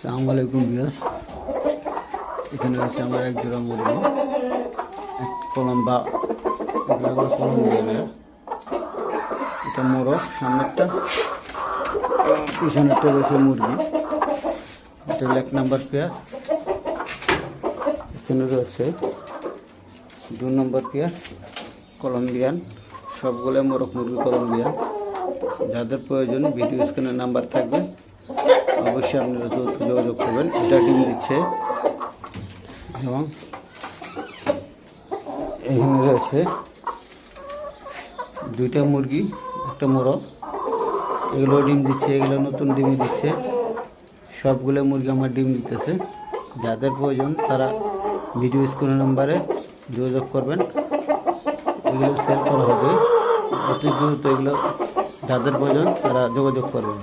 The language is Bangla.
সালাম আলাইকুম বিয়াস এখানে হচ্ছে আমার এক জোড়া মুরগি। এক কলম্বা এগুলো হলো কলম্বিয়ানের এটা মোরগ, সামনেরটা। পিছনেরটা রয়েছে মুরগি। এটা এক নাম্বার পেয়ার। এখানে রয়েছে দু নম্বর পেয়ার কলম্বিয়ান সবগুলো মোরগ, মুরগি কলম্বিয়ান যাদের প্রয়োজন ভিডিও স্ক্রিনে নাম্বার থাকবে, অবশ্যই আপনারা দ্রুত যোগাযোগ করবেন। এটা ডিম দিচ্ছে। এবং এখানে রয়েছে দুইটা মুরগি, একটা মোরগ। এগুলো ডিম দিচ্ছে, এগুলো নতুন ডিমই দিচ্ছে। সবগুলো মুরগি আমার ডিম দিতেছে। যাদের প্রয়োজন তারা ভিডিও স্ক্রিন নাম্বারে যোগাযোগ করবেন। এগুলো সেল করা হবে। অতি দ্রুত এগুলো যাদের প্রয়োজন তারা যোগাযোগ করবেন।